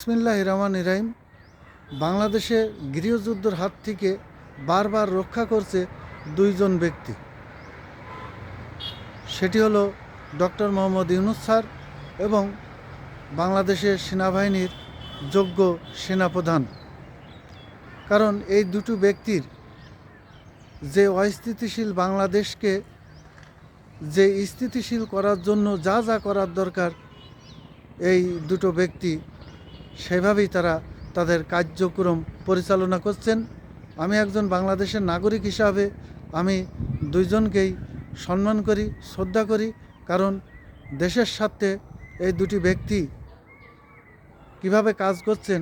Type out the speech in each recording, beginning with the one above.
বিসমিল্লাহ রহমান ইরাহিম বাংলাদেশে গৃহযুদ্ধের হাত থেকে বারবার রক্ষা করছে দুইজন ব্যক্তি। সেটি হলো ডক্টর মোহাম্মদ ইউনুস স্যার এবং বাংলাদেশের সেনাবাহিনীর যোগ্য সেনাপ্রধান। কারণ এই দুটো ব্যক্তির যে অস্থিতিশীল বাংলাদেশকে, যে স্থিতিশীল করার জন্য যা যা করার দরকার, এই দুটো ব্যক্তি সেভাবেই তারা তাদের কার্যক্রম পরিচালনা করছেন। আমি একজন বাংলাদেশের নাগরিক হিসাবে আমি দুইজনকেই সম্মান করি, শ্রদ্ধা করি, কারণ দেশের স্বার্থে এই দুটি ব্যক্তি কীভাবে কাজ করছেন,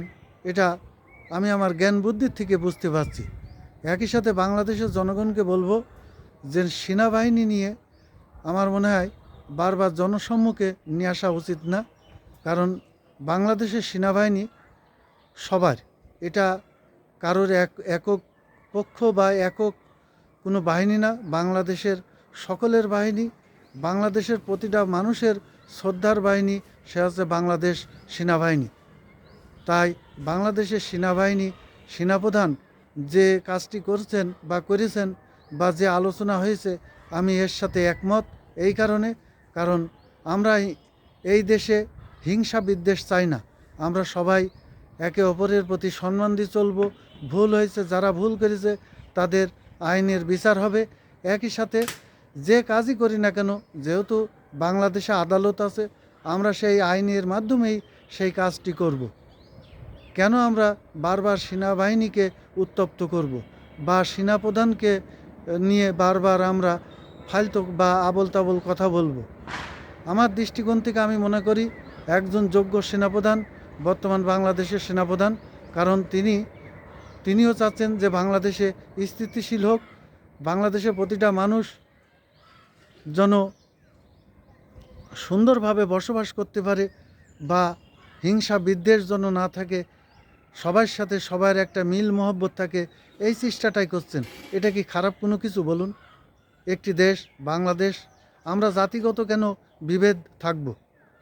এটা আমি আমার জ্ঞান বুদ্ধির থেকে বুঝতে পারছি। একই সাথে বাংলাদেশের জনগণকে বলব যে সেনাবাহিনী নিয়ে আমার মনে হয় বারবার জনসম্মুখে নিয়ে আসা উচিত না, কারণ বাংলাদেশের সেনাবাহিনী সবার, এটা কারোর এক, একক পক্ষ বা একক কোনো বাহিনী না, বাংলাদেশের সকলের বাহিনী, বাংলাদেশের প্রতিটা মানুষের শ্রদ্ধার বাহিনী, সে হচ্ছে বাংলাদেশ সেনাবাহিনী। তাই বাংলাদেশের সেনাবাহিনী, সেনাপ্রধান যে কাজটি করছেন বা করেছেন বা যে আলোচনা হয়েছে, আমি এর সাথে একমত এই কারণে, কারণ আমরা এই দেশে হিংসা বিদ্বেষ চাই না। আমরা সবাই একে অপরের প্রতি সম্মান দিয়ে চলবো। ভুল হয়েছে, যারা ভুল করেছে, তাদের আইনের বিচার হবে। একই সাথে যে কাজই করি না কেন, যেহেতু বাংলাদেশে আদালত আছে, আমরা সেই আইনের মাধ্যমেই সেই কাজটি করব। কেন আমরা বারবার সেনাবাহিনীকে উত্তপ্ত করব বা সেনাপ্রধানকে নিয়ে বারবার আমরা ফালতু বা আবল তাবল কথা বলব? আমার দৃষ্টিকোণ থেকে আমি মনে করি একজন যোগ্য সেনাপ্রধান, বর্তমান বাংলাদেশের সেনাপ্রধান, কারণ তিনি, তিনিও চাচ্ছেন যে বাংলাদেশে স্থিতিশীল হোক, বাংলাদেশের প্রতিটা মানুষ যেন সুন্দরভাবে বসবাস করতে পারে বা হিংসা বিদ্বেষ যেন না থাকে, সবার সাথে সবার একটা মিল মহব্বত থাকে, এই চেষ্টাটাই করছেন। এটা কি খারাপ কোনো কিছু বলুন? একটি দেশ, বাংলাদেশ, আমরা জাতিগত কেন বিভেদ থাকব?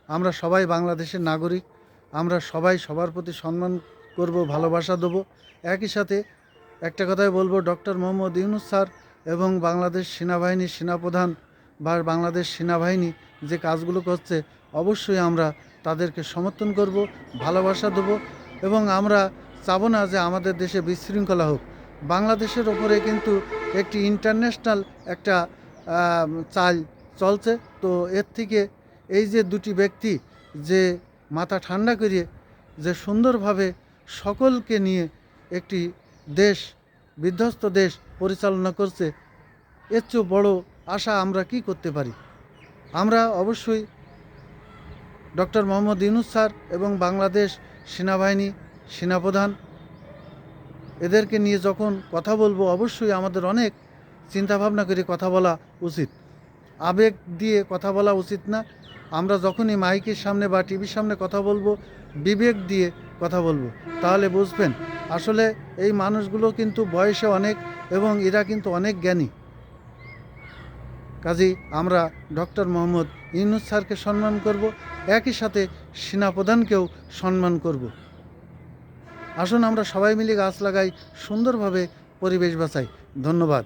আমরা সবাই বাংলাদেশের নাগরিক, আমরা সবাই সবার প্রতি সম্মান করব, ভালোবাসা দেবো। একই সাথে একটা কথাই বলব, ডক্টর মোহাম্মদ ইউনুস স্যার এবং বাংলাদেশ সেনাবাহিনীর সেনাপ্রধান বা বাংলাদেশ সেনাবাহিনী যে কাজগুলো করছে, অবশ্যই আমরা তাদেরকে সমর্থন করব, ভালোবাসা দেবো এবং আমরা চাবো না যে আমাদের দেশে বিশৃঙ্খলা হোক। বাংলাদেশের ওপরে কিন্তু একটি ইন্টারন্যাশনাল একটা চাল চলছে। তো এর থেকে এই যে দুটি ব্যক্তি যে মাথা ঠান্ডা করিয়ে যে সুন্দরভাবে সকলকে নিয়ে একটি দেশ, বিধ্বস্ত দেশ পরিচালনা করছে, এর চেয়েও বড় আশা আমরা কি করতে পারি? আমরা অবশ্যই ডক্টর মোহাম্মদ ইউনুস স্যার এবং বাংলাদেশ সেনাবাহিনী সেনাপ্রধান এদেরকে নিয়ে যখন কথা বলব, অবশ্যই আমাদের অনেক চিন্তাভাবনা করে কথা বলা উচিত। আবেগ দিয়ে কথা বলা উচিত না। আমরা যখনই মাইকের সামনে বা টিভির সামনে কথা বলব, বিবেক দিয়ে কথা বলব, তাহলে বুঝবেন আসলে এই মানুষগুলো কিন্তু বয়সে অনেক এবং এরা কিন্তু অনেক জ্ঞানী। কাজেই আমরা ডক্টর মোহাম্মদ ইউনুস স্যারকে সম্মান করব, একই সাথে সেনাপ্রধানকেও সম্মান করব। আসুন আমরা সবাই মিলে গাছ লাগাই, সুন্দরভাবে পরিবেশ বাঁচাই। ধন্যবাদ।